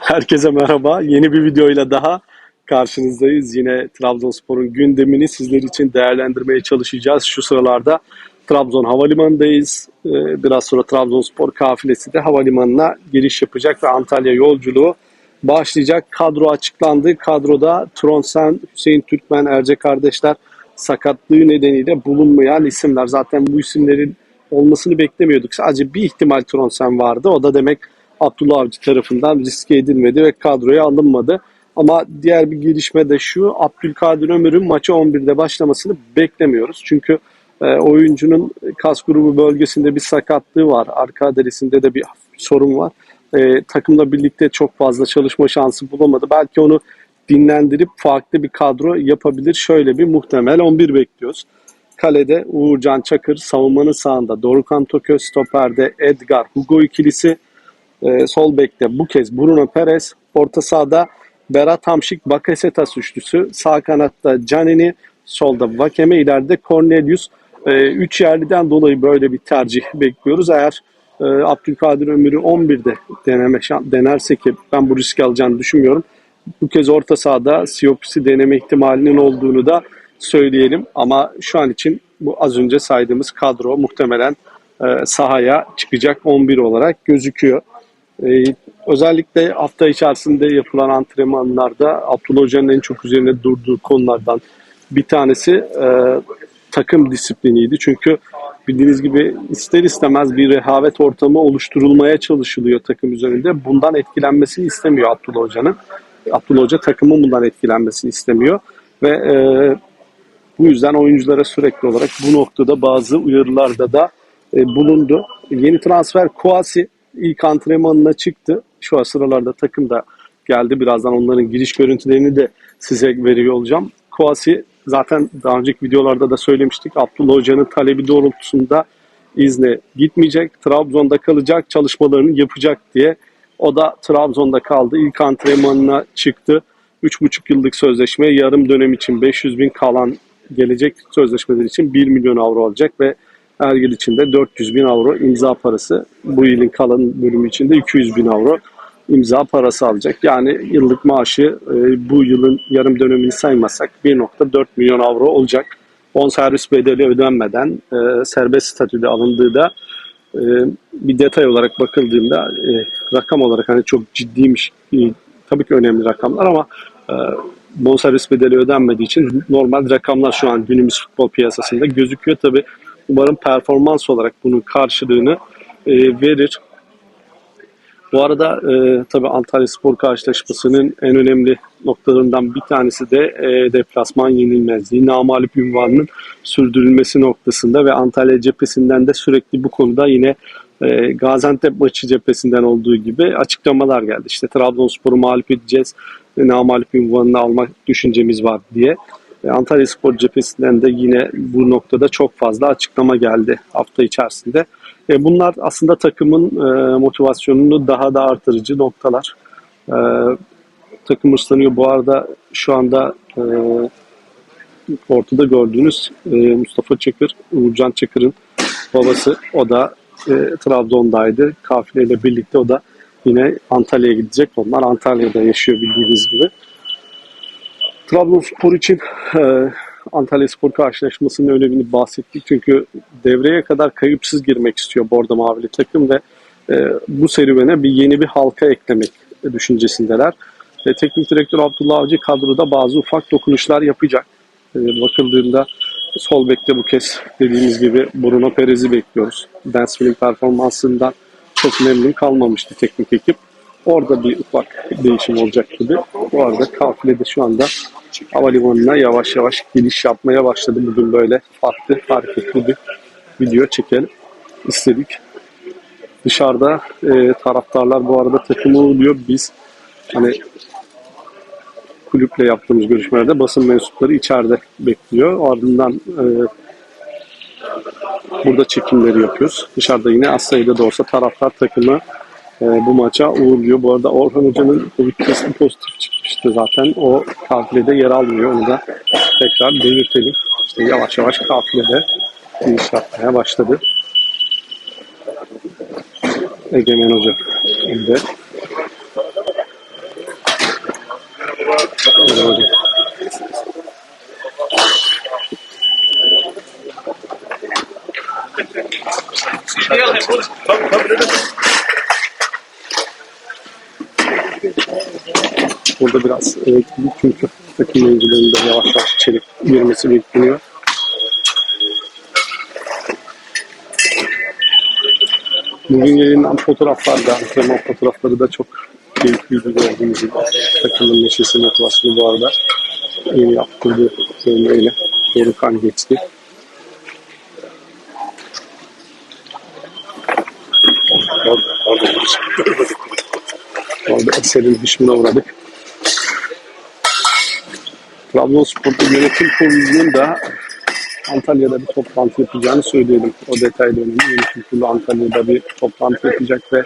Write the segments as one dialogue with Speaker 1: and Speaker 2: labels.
Speaker 1: Herkese merhaba. Yeni bir videoyla daha karşınızdayız. Yine Trabzonspor'un gündemini sizler için değerlendirmeye çalışacağız. Şu sıralarda Trabzon Havalimanı'ndayız. Ee, Biraz sonra Trabzonspor kafilesi de havalimanına giriş yapacak ve Antalya yolculuğu başlayacak. Kadro açıklandı. Kadroda Tronsen, Hüseyin Türkmen, Erce kardeşler sakatlığı nedeniyle bulunmayan isimler. Zaten bu isimlerin olmasını beklemiyorduk. Sadece bir ihtimal Tronsen vardı. O da demek Abdullah Avcı tarafından riske edilmedi ve kadroya alınmadı. Ama diğer bir gelişme de şu. Abdülkadir Ömür'ün maça 11'de başlamasını beklemiyoruz. Çünkü e, oyuncunun kas grubu bölgesinde bir sakatlığı var. Arka derisinde de bir sorun var. E, takımla birlikte çok fazla çalışma şansı bulamadı. Belki onu dinlendirip farklı bir kadro yapabilir. Şöyle bir muhtemel 11 bekliyoruz. Kalede Uğurcan Çakır, savunmanın sağında Dorukhan Toköz, stoperde Edgar Hugo ikilisi, ee, sol bekte bu kez Bruno Perez, orta sahada Berat Hamşik, Bakasetas üçlüsü, sağ kanatta Canini, solda Vakeme, ileride Cornelius. Ee, üç yerliden dolayı böyle bir tercih bekliyoruz. Eğer e, Abdülkadir Ömür'ü 11'de deneme denerse ki ben bu riski alacağını düşünmüyorum. Bu kez orta sahada Siops'i deneme ihtimalinin olduğunu da söyleyelim. Ama şu an için bu az önce saydığımız kadro muhtemelen e, sahaya çıkacak 11 olarak gözüküyor. Ee, özellikle hafta içerisinde yapılan antrenmanlarda Abdullah Hoca'nın en çok üzerine durduğu konulardan bir tanesi e, takım disipliniydi. Çünkü bildiğiniz gibi ister istemez bir rehavet ortamı oluşturulmaya çalışılıyor takım üzerinde. Bundan etkilenmesini istemiyor Abdullah Hoca'nın. Abdullah Hoca takımın bundan etkilenmesini istemiyor. Ve e, bu yüzden oyunculara sürekli olarak bu noktada bazı uyarılarda da e, bulundu. Yeni transfer Kouassi ilk antrenmanına çıktı. Şu an sıralarda takım da geldi. Birazdan onların giriş görüntülerini de size veriyor olacağım. Kouassi zaten daha önceki videolarda da söylemiştik. Abdullah Hoca'nın talebi doğrultusunda izne gitmeyecek. Trabzon'da kalacak, çalışmalarını yapacak diye. O da Trabzon'da kaldı. İlk antrenmanına çıktı. 3,5 yıllık sözleşme yarım dönem için 500 bin kalan gelecek sözleşmeler için 1 milyon avro alacak ve her yıl içinde 400 bin avro imza parası. Bu yılın kalan bölümü içinde 200 bin avro imza parası alacak. Yani yıllık maaşı e, bu yılın yarım dönemini saymazsak 1.4 milyon avro olacak. Bonservis bedeli ödenmeden e, serbest statüde alındığı da e, bir detay olarak bakıldığında rakam olarak hani çok ciddiymiş tabii ki önemli rakamlar ama e, bonservis bedeli ödenmediği için normal rakamlar şu an günümüz futbol piyasasında gözüküyor. Tabii umarım performans olarak bunun karşılığını verir. Bu arada e, tabii Antalya Spor karşılaşmasının en önemli noktalarından bir tanesi de e, deplasman yenilmezliği, namalip ünvanının sürdürülmesi noktasında ve Antalya cephesinden de sürekli bu konuda yine e, Gaziantep maçı cephesinden olduğu gibi açıklamalar geldi. İşte Trabzonspor'u mağlup edeceğiz, e, namalip ünvanını almak düşüncemiz var diye. E, Antalya Spor cephesinden de yine bu noktada çok fazla açıklama geldi hafta içerisinde. E, bunlar aslında takımın e, motivasyonunu daha da artırıcı noktalar. Takım ıslanıyor. Bu arada şu anda ortada gördüğünüz Mustafa Çakır, Uğurcan Çakır'ın babası. O da Trabzon'daydı. Kafileyle birlikte o da yine Antalya'ya gidecek. Onlar Antalya'da yaşıyor bildiğiniz gibi. Trabzonspor için e, Antalya Spor karşılaşmasının önemini bahsettik. Çünkü devreye kadar kayıpsız girmek istiyor Bordo Mavili takım ve e, bu serüvene bir yeni bir halka eklemek düşüncesindeler. E, teknik direktör Abdullah Avcı kadroda bazı ufak dokunuşlar yapacak. E, bakıldığında sol bekte bu kez dediğimiz gibi Bruno Perez'i bekliyoruz. Dansville'in performansından çok memnun kalmamıştı teknik ekip. Orada bir ufak değişim olacak gibi. Bu arada kafile de şu anda havalimanına yavaş yavaş giriş yapmaya başladı. Bugün böyle farklı hareketli bir video çekelim istedik. Dışarıda e, taraftarlar bu arada takımı oluyor. Biz hani kulüple yaptığımız görüşmelerde basın mensupları içeride bekliyor. Ardından e, burada çekimleri yapıyoruz. Dışarıda yine az sayıda da olsa taraftar takımı bu maça uğurluyor. Bu arada Orhan Hoca'nın Covid testi pozitif çıkmıştı zaten. O kafilede yer almıyor. Onu da tekrar belirtelim. İşte yavaş yavaş kafilede iniş yapmaya başladı. Egemen Hoca önde. Merhaba hocam. Burada biraz elektrikli çünkü takım oyuncularında yavaş yavaş içeri girmesi bekleniyor. Bugün yayınlanan fotoğraflar da, antrenman fotoğrafları da çok keyifliydi gördüğünüz gibi. Takımın neşesi, motivasyonu bu arada yeni yaptırdığı bölümüyle Dorukhan geçti. Orada, orada, orada Eser'in düşmüne uğradık. Trabzonspor'da yönetim kurulunun da Antalya'da bir toplantı yapacağını söyleyelim. O detaylı önemli. Yönetim kurulu Antalya'da bir toplantı yapacak ve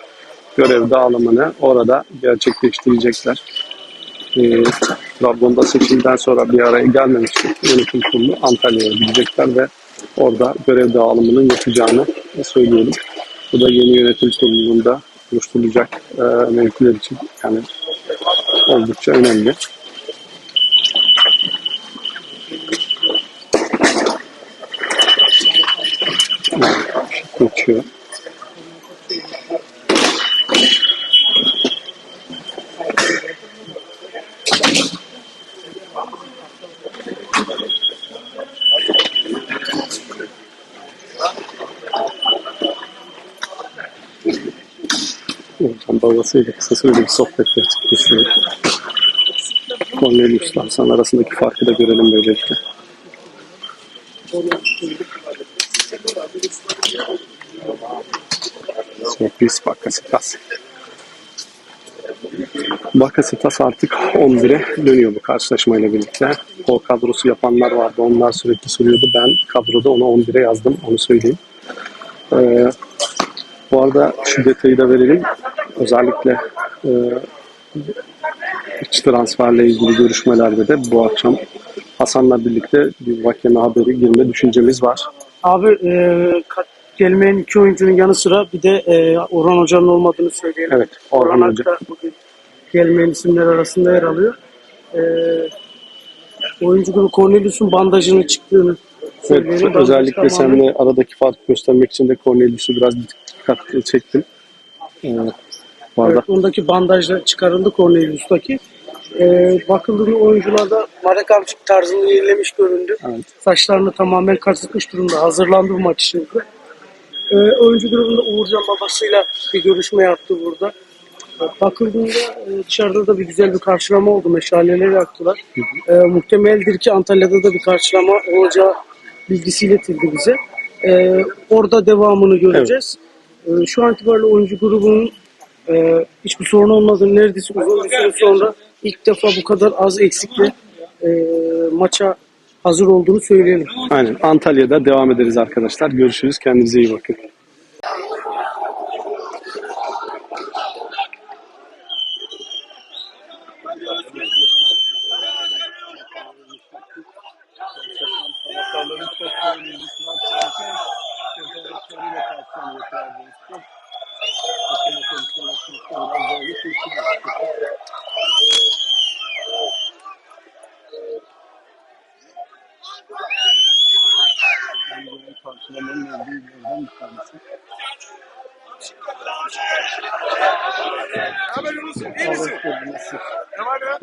Speaker 1: görev dağılımını orada gerçekleştirecekler. Ee, Trabzon'da seçimden sonra bir araya gelmemişti. Yönetim kurulu Antalya'ya gidecekler ve orada görev dağılımının yapacağını söyleyelim. Bu da yeni yönetim kurulunda oluşturulacak e, mevkiler için yani oldukça önemli. Geçiyor. Hocam babasıyla kısa süreli bir sohbet gerçekleştirdik. Cornelius'la Hasan arasındaki farkı da görelim böylelikle. Sürpriz Bakasetas. Bakasetas artık 11'e dönüyor bu karşılaşmayla birlikte. O kadrosu yapanlar vardı. Onlar sürekli soruyordu. Ben kadroda onu 11'e yazdım. Onu söyleyeyim. Ee, bu arada şu detayı da verelim. Özellikle e, iç transferle ilgili görüşmelerde de bu akşam Hasan'la birlikte bir vakeme haberi girme düşüncemiz var.
Speaker 2: Abi e, ka- gelmeyen iki oyuncunun yanı sıra bir de e, Orhan Hoca'nın olmadığını söyleyelim.
Speaker 1: Evet, Orhan
Speaker 2: Orhan
Speaker 1: Hoca.
Speaker 2: bugün gelmeyen isimler arasında yer alıyor. E, oyuncu grubu Cornelius'un bandajının çıktığını.
Speaker 1: Evet,
Speaker 2: Bandaj
Speaker 1: özellikle
Speaker 2: tamamen-
Speaker 1: seninle aradaki farkı göstermek için de Cornelius'u biraz dikkat çektim. Ee, bu arada
Speaker 2: Evet, ondaki bandajla çıkarıldı Cornelius'taki. E, bakıldığında oyuncularda Marek tarzını yenilemiş göründü.
Speaker 1: Evet.
Speaker 2: Saçlarını tamamen kazıtmış durumda. Hazırlandı bu maç için. E, oyuncu grubunda Uğurcan babasıyla bir görüşme yaptı burada. E, Bakıldığında e, dışarıda da bir güzel bir karşılama oldu. Meşaleleri yaktılar. E, muhtemeldir ki Antalya'da da bir karşılama olacağı bilgisi iletildi bize. E, orada devamını göreceğiz. E, şu an itibariyle oyuncu grubunun e, hiçbir sorun olmadığını neredeyse uzun bir süre sonra ilk defa bu kadar az eksikle e, maça hazır olduğunu söyleyelim.
Speaker 1: aynen Antalya'da devam ederiz arkadaşlar. Görüşürüz. Kendinize iyi bakın.
Speaker 3: Haber Yunus iyi misin? Ne var ya?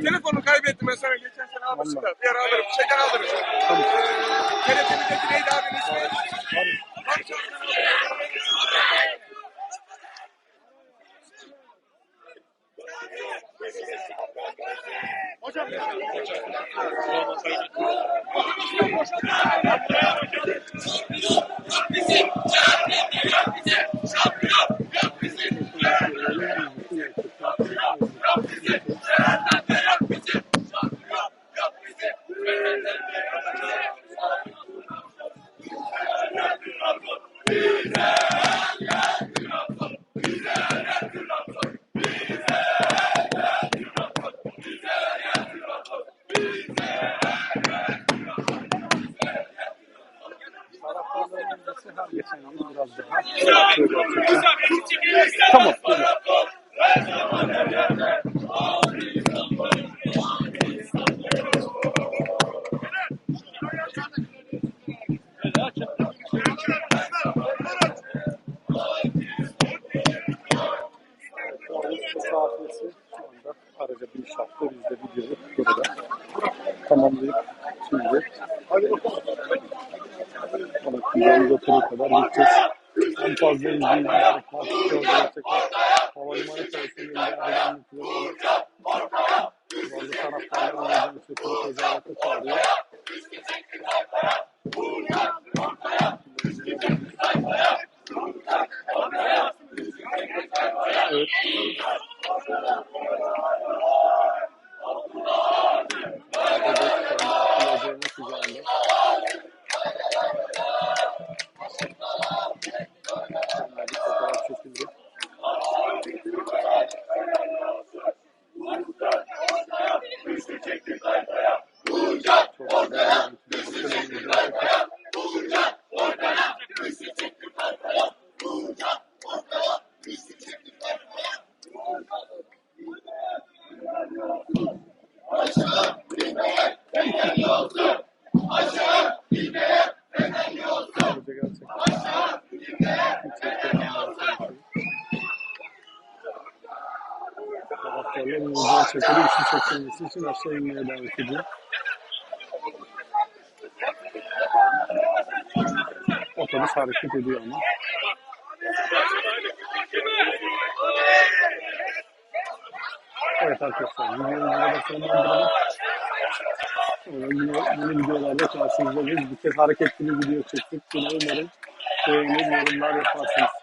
Speaker 3: Telefonu kaybettim ben sana geçen sene almıştım da. Bir ara alırım. Şeyden alırım. Tamam. TRT'deki neydi abinin ismi? Hocam.
Speaker 1: mesafesi Taraftarlar Uğurcan Çakır'ı üçlü çekilmesi için aşağı inmeye davet ediyor. Otobüs hareket ediyor ama. Arkadaşlar videoyu burada sonlandıralım. Yine yeni videolarda karşınızda oluruz. Bir kez hareketli bir video çektik. Yine umarım beğenir, yorumlar yaparsınız.